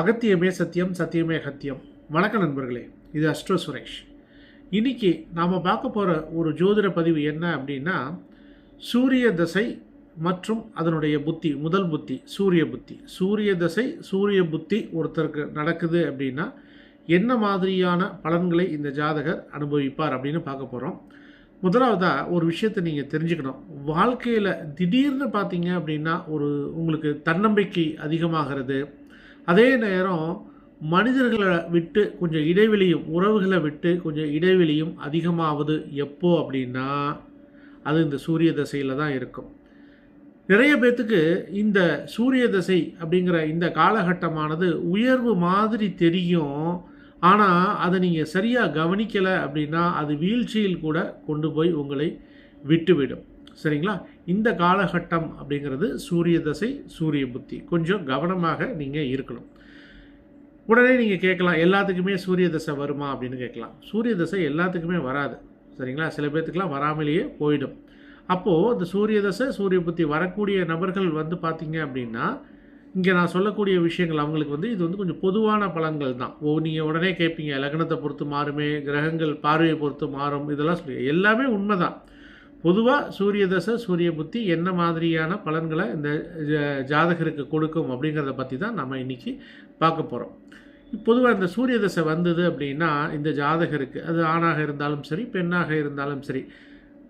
அகத்தியமே சத்தியம் சத்தியமே அகத்தியம். வணக்கம் நண்பர்களே இது அஸ்ட்ரோ சுரேஷ். இன்னைக்கு நாம் பார்க்க போகிற ஒரு ஜோதிட பதிவு என்ன அப்படின்னா சூரிய தசை மற்றும் அதனுடைய புத்தி முதல் புத்தி சூரிய புத்தி. சூரிய தசை சூரிய புத்தி ஒருத்தருக்கு நடக்குது அப்படின்னா என்ன மாதிரியான பலன்களை இந்த ஜாதகர் அனுபவிப்பார் அப்படின்னு பார்க்க போகிறோம் முதலாவதாக ஒரு விஷயத்தை நீங்கள் தெரிஞ்சுக்கணும். வாழ்க்கையில் திடீர்னு பார்த்தீங்க அப்படின்னா ஒரு உங்களுக்கு தன்னம்பிக்கை அதிகமாகிறது அதே நேரம் மனிதர்களை விட்டு கொஞ்சம் இடைவெளியும் உறவுகளை விட்டு கொஞ்சம் இடைவெளியும் அதிகமாவது எப்போ அப்படின்னா அது இந்த சூரிய தசையில் தான் இருக்கும். நிறைய பேர்த்துக்கு இந்த சூரிய தசை அப்படிங்கிற இந்த காலகட்டமானது உயர்வு மாதிரி தெரியும். ஆனால் அதை நீங்கள் சரியாக கவனிக்கலை அப்படின்னா அது வீழ்ச்சியில் கூட கொண்டு போய் உங்களை விட்டுவிடும். சரிங்களா? இந்த காலகட்டம் அப்படிங்கிறது சூரிய தசை சூரிய புத்தி. கொஞ்சம் கவனமாக நீங்கள் இருக்கணும். உடனே நீங்கள் கேட்கலாம் எல்லாத்துக்குமே சூரிய தசை வருமா அப்படின்னு கேட்கலாம். சூரிய தசை எல்லாத்துக்குமே வராது. சரிங்களா? சில பேர்த்துக்கெலாம் வராமலேயே போயிடும். அப்போது இந்த சூரிய தசை சூரிய புத்தி வரக்கூடிய நபர்கள் வந்து பார்த்தீங்க அப்படின்னா இங்கே நான் சொல்லக்கூடிய விஷயங்கள் அவங்களுக்கு வந்து இது வந்து கொஞ்சம் பொதுவான பலன்கள் தான். ஓ நீங்கள் உடனே கேட்பீங்க லக்னத்தை பொறுத்து மாறுமே கிரகங்கள் பார்வையை பொறுத்து மாறும் இதெல்லாம் சொல்லி எல்லாமே உண்மை தான் பொதுவாக சூரிய தசை சூரிய புத்தி என்ன மாதிரியான பலன்களை இந்த ஜாதகருக்கு கொடுக்கும் அப்படிங்கிறத பற்றி தான் நம்ம இன்றைக்கி பார்க்க போகிறோம் பொதுவாக இந்த சூரிய தசை வந்தது அப்படின்னா இந்த ஜாதகருக்கு அது ஆணாக இருந்தாலும் சரி பெண்ணாக இருந்தாலும் சரி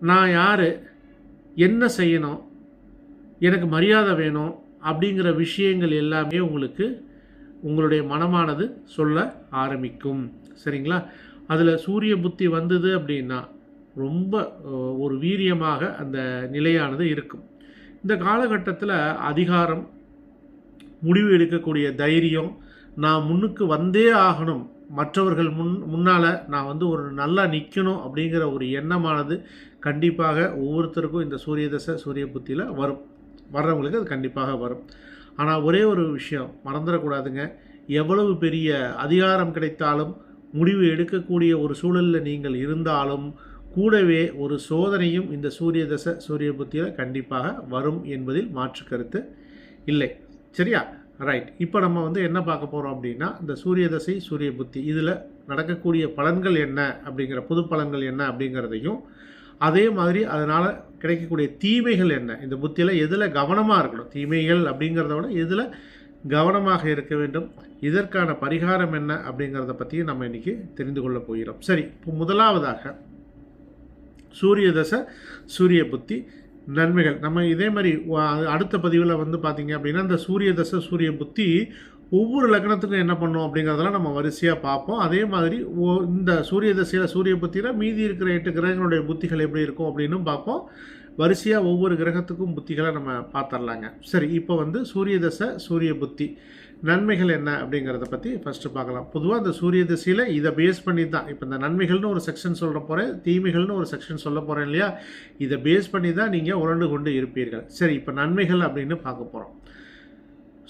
நான் யார் என்ன செய்யணும் எனக்கு மரியாதை வேணும் அப்படிங்கிற விஷயங்கள் எல்லாமே உங்களுக்கு உங்களுடைய மனமானது சொல்ல ஆரம்பிக்கும். சரிங்களா? அதில் சூரிய புத்தி வந்தது அப்படின்னா ரொம்ப ஒரு வீரியமாக அந்த நிலையானது இருக்கும். இந்த காலகட்டத்தில் அதிகாரம் முடிவு எடுக்கக்கூடிய தைரியம் நான் முன்னுக்கு வந்தே ஆகணும் மற்றவர்கள் முன் முன்னால் நான் வந்து ஒரு நல்லா நிற்கணும் அப்படிங்கிற ஒரு எண்ணமானது கண்டிப்பாக ஒவ்வொருத்தருக்கும் இந்த சூரிய தசை சூரிய புத்தியில் வரும். வர்றவங்களுக்கு அது கண்டிப்பாக வரும். ஆனால் ஒரே ஒரு விஷயம் மறந்துடக்கூடாதுங்க. எவ்வளவு பெரிய அதிகாரம் கிடைத்தாலும் முடிவு எடுக்கக்கூடிய ஒரு சூழலில் நீங்கள் இருந்தாலும் கூடவே ஒரு சோதனையும் இந்த சூரிய தசை சூரிய புத்தியில் கண்டிப்பாக வரும் என்பதில் மாற்று கருத்து இல்லை. சரியா? ரைட் இப்போ நம்ம வந்து என்ன பார்க்க போகிறோம் அப்படின்னா இந்த சூரிய தசை சூரிய புத்தி இதில் நடக்கக்கூடிய பலன்கள் என்ன அப்படிங்கிற புது பலன்கள் என்ன அப்படிங்கிறதையும் அதே மாதிரி அதனால் கிடைக்கக்கூடிய தீமைகள் என்ன இந்த புத்தியில் எதில் கவனமாக இருக்கணும் தீமைகள் அப்படிங்கிறத விட எதில் கவனமாக இருக்க வேண்டும் இதற்கான பரிகாரம் என்ன அப்படிங்கிறத பற்றியும் நம்ம இன்றைக்கி தெரிந்து கொள்ள போகிறோம். சரி இப்போ முதலாவதாக சூரிய தசை சூரிய புத்தி நன்மைகள். நம்ம இதே மாதிரி அடுத்த பதிவில் வந்து பார்த்தீங்க அப்படின்னா இந்த சூரிய தசை சூரிய புத்தி ஒவ்வொரு லக்னத்துக்கும் என்ன பண்ணும் அப்படிங்கிறதெல்லாம் நம்ம வரிசையாக பார்ப்போம் அதே மாதிரி இந்த சூரிய தசையில் சூரிய புத்தியில் மீதி இருக்கிற எட்டு கிரகங்களுடைய புத்திகள் எப்படி இருக்கும் அப்படின்னும் பார்ப்போம் வரிசையாக ஒவ்வொரு கிரகத்துக்கும் புத்திகளை நம்ம பார்த்துடலாங்க. சரி இப்போ வந்து சூரிய தசை சூரிய புத்தி. நன்மைகள் என்ன அப்படிங்கிறத பற்றி ஃபஸ்ட்டு பார்க்கலாம். பொதுவாக அந்த சூரிய திசையில் இதை பேஸ் பண்ணி தான். இப்போ இந்த நன்மைகள்னு ஒரு செக்ஷன் சொல்ல போகிறேன் தீமைகள்னு ஒரு செக்ஷன் சொல்ல போகிறேன் இல்லையா? இதை பேஸ் பண்ணி தான் நீங்கள் உரண்டு கொண்டு இருப்பீர்கள். சரி இப்போ நன்மைகள் அப்படின்னு பார்க்க போகிறோம்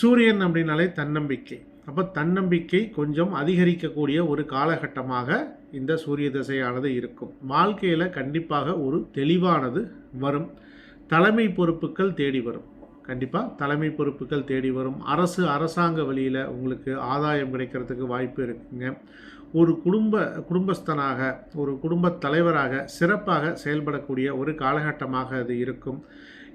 சூரியன் அப்படின்னாலே தன்னம்பிக்கை. அப்போ தன்னம்பிக்கை கொஞ்சம் அதிகரிக்கக்கூடிய ஒரு காலகட்டமாக இந்த சூரிய திசையானது இருக்கும். வாழ்க்கையில் கண்டிப்பாக ஒரு தெளிவானது வரும். தலைமை பொறுப்புகள் தேடி வரும். கண்டிப்பாக தலைமை பொறுப்புகள் தேடி வரும். அரசு அரசாங்க வழியில் உங்களுக்கு ஆதாயம் கிடைக்கிறதுக்கு வாய்ப்பு இருக்குங்க. ஒரு குடும்ப குடும்பஸ்தனாக ஒரு குடும்பத் தலைவராக சிறப்பாக செயல்படக்கூடிய ஒரு காலகட்டமாக அது இருக்கும்.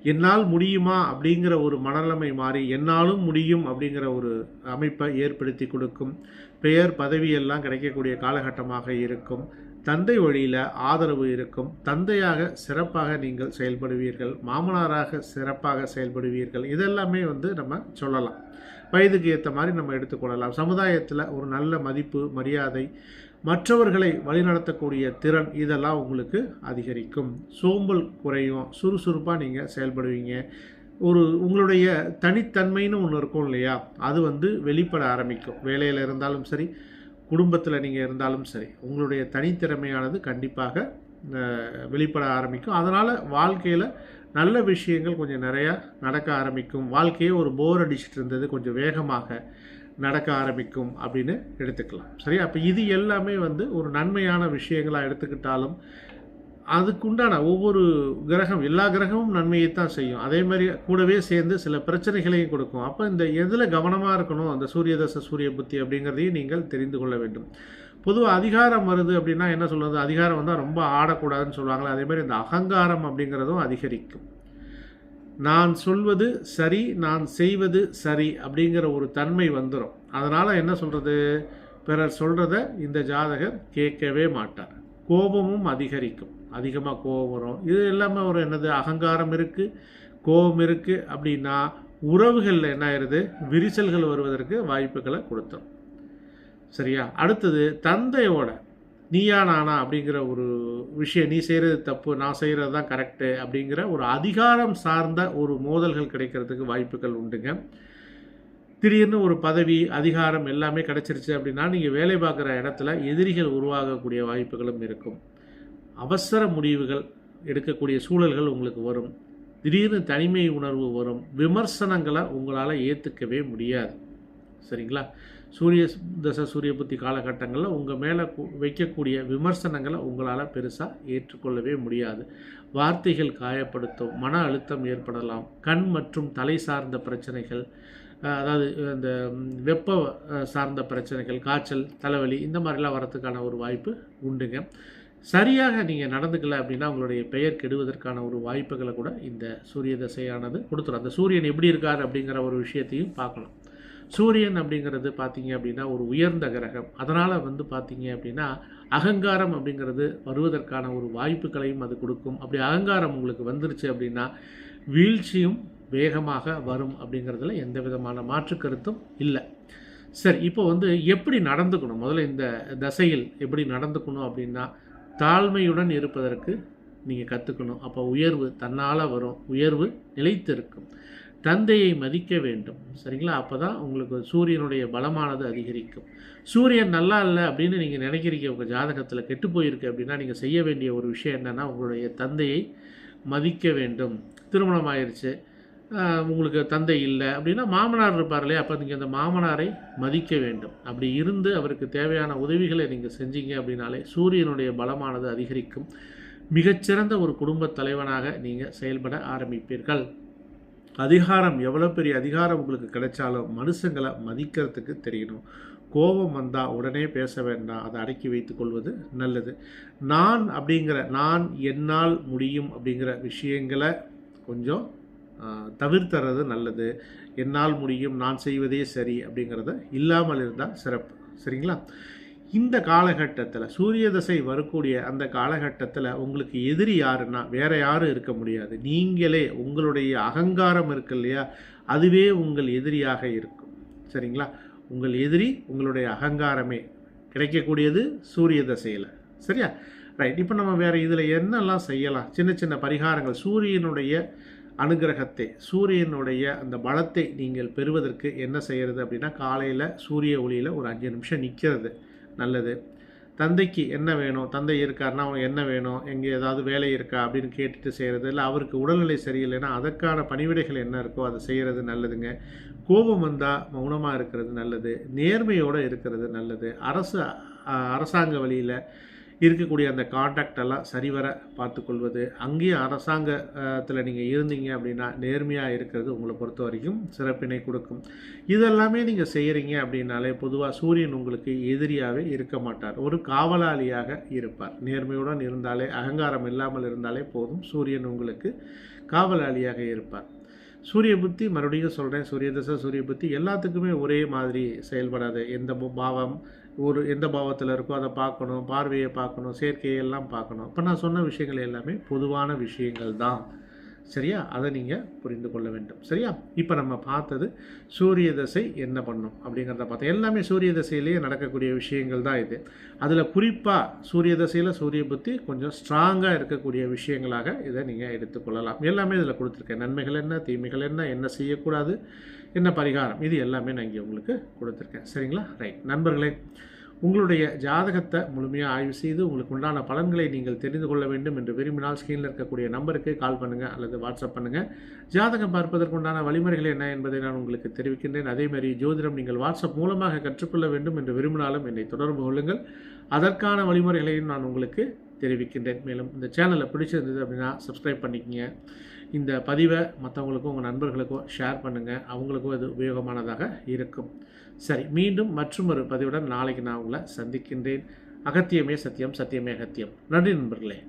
என்னால் முடியுமா அப்படிங்கிற ஒரு மனநிலைமை மாறி என்னாலும் முடியும் அப்படிங்கிற ஒரு அமைப்பை ஏற்படுத்தி கொடுக்கும். பெயர் பதவியெல்லாம் கிடைக்கக்கூடிய காலகட்டமாக இருக்கும். தந்தை வழியில் ஆதரவு இருக்கும். தந்தையாக சிறப்பாக நீங்கள் செயல்படுவீர்கள். மாமனாராக சிறப்பாக செயல்படுவீர்கள். இதெல்லாமே வந்து நம்ம சொல்லலாம். வயதுக்கு ஏற்ற மாதிரி நம்ம எடுத்துக்கொள்ளலாம் சமுதாயத்தில் ஒரு நல்ல மதிப்பு மரியாதை மற்றவர்களை வழிநடத்தக்கூடிய திறன் இதெல்லாம் உங்களுக்கு அதிகரிக்கும். சோம்பல் குறையும் சுறுசுறுப்பாக நீங்கள் செயல்படுவீங்க. ஒரு உங்களுடைய தனித்தன்மைன்னு ஒன்று இருக்கும் இல்லையா? அது வந்து வெளிப்பட ஆரம்பிக்கும். வேலையில் இருந்தாலும் சரி குடும்பத்தில் நீங்கள் இருந்தாலும் சரி உங்களுடைய தனித்திறமையானது கண்டிப்பாக வெளிப்பட ஆரம்பிக்கும். அதனால் வாழ்க்கையில் நல்ல விஷயங்கள் கொஞ்சம் நிறையா நடக்க ஆரம்பிக்கும். வாழ்க்கையே ஒரு போர் அடிச்சுட்டு இருந்தது கொஞ்சம் வேகமாக. நடக்க ஆரம்பிக்கும் அப்படின்னு எடுத்துக்கலாம். சரி அப்போ இது எல்லாமே வந்து ஒரு நன்மையான விஷயங்களாக எடுத்துக்கிட்டாலும் அதுக்குண்டான ஒவ்வொரு கிரகம் எல்லா கிரகமும் நன்மையை தான் செய்யும். அதே மாதிரி கூடவே சேர்ந்து சில பிரச்சனைகளையும் கொடுக்கும். அப்போ இந்த எதில் கவனமாக இருக்கணும்? அந்த சூரிய தசை சூரிய புத்தி அப்படிங்கிறதையும் நீங்கள் தெரிந்து கொள்ள வேண்டும். பொதுவாக அதிகாரம் வருது அப்படின்னா என்ன சொல்கிறது அதிகாரம் வந்தால் ரொம்ப ஆடக்கூடாதுன்னு சொல்லுவாங்களே அதே மாதிரி இந்த அகங்காரம் அப்படிங்கிறதும் அதிகரிக்கும். நான் சொல்வது சரி நான் செய்வது சரி அப்படிங்கிற ஒரு தன்மை வந்துடும் அதனால் என்ன சொல்கிறது பிறர் சொல்கிறத இந்த ஜாதகர் கேட்கவே மாட்டார். கோபமும் அதிகரிக்கும். அதிகமாக கோபம் வரும். இது எல்லாமே ஒரு என்னது? அகங்காரம் இருக்குது கோபம் இருக்குது அப்படின்னா உறவுகளில் என்ன ஆயிடுது விரிசல்கள் வருவதற்கு வாய்ப்புகளை கொடுத்தோம் சரியா? அடுத்தது தந்தையோட நீயா நானா அப்படிங்கிற ஒரு விஷயம் நீ செய்கிறது தப்பு நான் செய்கிறது தான் கரெக்டு அப்படிங்கிற ஒரு அதிகாரம் சார்ந்த ஒரு மோதல்கள் கிடைக்கிறதுக்கு வாய்ப்புகள் உண்டுங்க. திடீர்னு ஒரு பதவி அதிகாரம் எல்லாமே கிடச்சிருச்சு அப்படின்னா நீங்கள் வேலை பார்க்குற இடத்துல எதிரிகள் உருவாகக்கூடிய வாய்ப்புகளும் இருக்கும். அவசர முடிவுகள் எடுக்கக்கூடிய சூழல்கள் உங்களுக்கு வரும். திடீர்னு தனிமை உணர்வு வரும். விமர்சனங்களை உங்களால் ஏற்றுக்கவே முடியாது. சரிங்களா? சூரிய தசை சூரிய புத்தி காலகட்டங்களில் உங்கள் மேலே வைக்கக்கூடிய விமர்சனங்களை உங்களால் பெருசாக ஏற்றுக்கொள்ளவே முடியாது. வார்த்தைகள் காயப்படுத்தும் மன அழுத்தம் ஏற்படலாம் கண் மற்றும் தலை சார்ந்த பிரச்சனைகள் அதாவது இந்த வெப்ப சார்ந்த பிரச்சனைகள் காய்ச்சல் தலைவலி இந்த மாதிரிலாம் வரத்துக்கான ஒரு வாய்ப்பு உண்டுங்க. சரியாக நீங்கள் நடந்துக்கல அப்படின்னா உங்களுடைய பெயர் கெடுவதற்கான ஒரு வாய்ப்புகளை கூட இந்த சூரிய தசையானது கொடுத்துரும். அந்த சூரியன் எப்படி இருக்கார் அப்படிங்கிற ஒரு விஷயத்தையும் பார்க்கலாம். சூரியன் அப்படிங்கிறது பார்த்தீங்க அப்படின்னா ஒரு உயர்ந்த கிரகம். அதனால் வந்து பார்த்தீங்க அப்படின்னா அகங்காரம் அப்படிங்கிறது வருவதற்கான ஒரு வாய்ப்புகளையும் அது கொடுக்கும். அப்படி அகங்காரம் உங்களுக்கு வந்துருச்சு அப்படின்னா வீழ்ச்சியும் வேகமாக வரும் அப்படிங்கிறதுல எந்த விதமான மாற்று கருத்தும் இல்லை. சரி இப்போ வந்து எப்படி நடந்துக்கணும்? முதல்ல இந்த தசையில் எப்படி நடந்துக்கணும் அப்படின்னா தாழ்மையுடன் இருப்பதற்கு நீங்கள் கற்றுக்கணும் அப்போ உயர்வு தன்னால் வரும். உயர்வு நிலைத்திருக்கும். தந்தையை மதிக்க வேண்டும். சரிங்களா? அப்போ தான் உங்களுக்கு சூரியனுடைய பலமானது அதிகரிக்கும். சூரியன் நல்லா இல்லை அப்படின்னு நீங்கள் நினைக்கிறீங்க உங்கள் ஜாதகத்தில் கெட்டு போயிருக்கு அப்படின்னா நீங்கள் செய்ய வேண்டிய ஒரு விஷயம் என்னென்னா உங்களுடைய தந்தையை மதிக்க வேண்டும். திருமணம் ஆயிடுச்சு உங்களுக்கு தந்தை இல்லை அப்படின்னா மாமனார் இருப்பார் இல்லையா? அப்போ நீங்கள் அந்த மாமனாரை மதிக்க வேண்டும். அப்படி இருந்து அவருக்கு தேவையான உதவிகளை நீங்கள் செஞ்சீங்க அப்படின்னாலே சூரியனுடைய பலமானது அதிகரிக்கும். மிகச்சிறந்த ஒரு குடும்பத் தலைவனாக நீங்கள் செயல்பட ஆரம்பிப்பீர்கள். அதிகாரம் எவ்வளோ பெரிய அதிகாரம் உங்களுக்கு கிடைச்சாலும் மனுஷங்களை மதிக்கிறதுக்கு தெரியணும். கோபம் வந்தால் உடனே பேச வேண்டாம். அதை அடக்கி வைத்து கொள்வது நல்லது. நான் அப்படிங்கிற நான் என்னால் முடியும் அப்படிங்கிற விஷயங்களை கொஞ்சம் தவிர்த்துறது நல்லது. என்னால் முடியும் நான் செய்வதே சரி அப்படிங்கிறத இல்லாமல் இருந்தால் சிறப்பு. சரிங்களா? இந்த காலகட்டத்தில் சூரிய தசை வரக்கூடிய அந்த காலகட்டத்தில் உங்களுக்கு எதிரி யாருன்னா வேற யாரும் இருக்க முடியாது. நீங்களே உங்களுடைய அகங்காரம் இருக்கு இல்லையா? அதுவே உங்கள் எதிரியாக இருக்கும். சரிங்களா? உங்கள் எதிரி உங்களுடைய அகங்காரமே கிடைக்கக்கூடியது சூரிய தசையில். சரியா? ரைட் இப்போ நம்ம வேறு இதில் என்னெல்லாம் செய்யலாம்? சின்ன சின்ன பரிகாரங்கள். சூரியனுடைய அனுகிரகத்தை சூரியனுடைய அந்த பலத்தை நீங்கள் பெறுவதற்கு என்ன செய்கிறது அப்படின்னா காலையில் சூரிய ஒளியில் ஒரு அஞ்சு நிமிஷம் நிற்கிறது நல்லது. தந்தைக்கு என்ன வேணும்? தந்தை இருக்காருன்னா அவன் என்ன வேணும்? எங்கே ஏதாவது வேலை இருக்கா? அப்படின்னு கேட்டுட்டு செய்கிறது இல்லை அவருக்கு உடல்நிலை சரியில்லைன்னா அதற்கான பணிவிடைகள் என்ன இருக்கோ அதை செய்கிறது நல்லதுங்க. கோபம் வந்தால் மௌனமாக இருக்கிறது நல்லது. நேர்மையோடு இருக்கிறது நல்லது. அரசு அரசாங்க வழியில் இருக்கக்கூடிய அந்த காண்டாக்ட் எல்லாம் சரிவர பார்த்துக்கொள்வது. அங்கேயும் அரசாங்கத்தில் நீங்கள் இருந்தீங்க அப்படின்னா நேர்மையாக இருக்கிறது உங்களை பொறுத்த வரைக்கும் சிறப்பினை கொடுக்கும். இதெல்லாமே நீங்கள் செய்கிறீங்க அப்படின்னாலே பொதுவாக சூரியன் உங்களுக்கு எதிரியாகவே இருக்க மாட்டார். ஒரு காவலாளியாக இருப்பார். நேர்மையுடன் இருந்தாலே அகங்காரம் இல்லாமல் இருந்தாலே போதும். சூரியன் உங்களுக்கு காவலாளியாக இருப்பார். சூரிய புத்தி மறுபடியும் சொல்கிறேன் சூரிய தசை சூரிய புத்தி எல்லாத்துக்குமே ஒரே மாதிரி செயல்படாது. எந்த பாவம் ஒரு எந்த பாவத்தில் இருக்கோ அதை பார்க்கணும் பார்வையை பார்க்கணும் சேர்க்கையெல்லாம் பார்க்கணும். இப்போ நான் சொன்ன விஷயங்கள் எல்லாமே பொதுவான விஷயங்கள் தான். சரியா? அதை நீங்கள் புரிந்து கொள்ள வேண்டும். சரியா? இப்போ நம்ம பார்த்தது சூரிய தசை என்ன பண்ணும் அப்படிங்கிறத பார்த்தோம். எல்லாமே சூரிய தசையிலேயே நடக்கக்கூடிய விஷயங்கள் தான் இது. அதில் குறிப்பாக சூரிய தசையில் சூரிய புத்தி கொஞ்சம் ஸ்ட்ராங்காக இருக்கக்கூடிய விஷயங்களாக இதை நீங்கள் எடுத்துக்கொள்ளலாம் எல்லாமே இதில் கொடுத்துருக்கேன். நன்மைகள் என்ன தீமைகள் என்ன என்ன செய்யக்கூடாது என்ன பரிகாரம்? இது எல்லாமே நான் இங்கே உங்களுக்கு கொடுத்துருக்கேன். சரிங்களா? ரைட் நண்பர்களே உங்களுடைய ஜாதகத்தை முழுமையாக ஆய்வு செய்து உங்களுக்கு உண்டான பலன்களை நீங்கள் தெரிந்து கொள்ள வேண்டும் என்று விரும்பினால் ஸ்க்ரீனில் இருக்கக்கூடிய நம்பருக்கு கால் பண்ணுங்கள் அல்லது வாட்ஸ்அப் பண்ணுங்கள் ஜாதகம் பார்ப்பதற்குண்டான வழிமுறைகள் என்ன என்பதை நான் உங்களுக்கு தெரிவிக்கின்றேன். அதேமாதிரி ஜோதிடம் நீங்கள் வாட்ஸ்அப் மூலமாக கற்றுக்கொள்ள வேண்டும் என்று விரும்பினாலும் என்னை தொடர்பு கொள்ளுங்கள். அதற்கான வழிமுறைகளையும் நான் உங்களுக்கு தெரிவிக்கின்றேன். மேலும் இந்த சேனலை பிடிச்சிருந்தது அப்படின்னா சப்ஸ்கிரைப் பண்ணிக்கங்க. இந்த பதிவை மற்றவங்களுக்கும் உங்கள் நண்பர்களுக்கும் ஷேர் பண்ணுங்கள் அவங்களுக்கும் இது உபயோகமானதாக இருக்கும். சரி மீண்டும் மற்றும் ஒரு பதிவுடன் நாளைக்கு நான் உங்களை சந்திக்கின்றேன். அகத்தியமே சத்தியம் சத்தியமே அகத்தியம். நன்றி நண்பர்களே.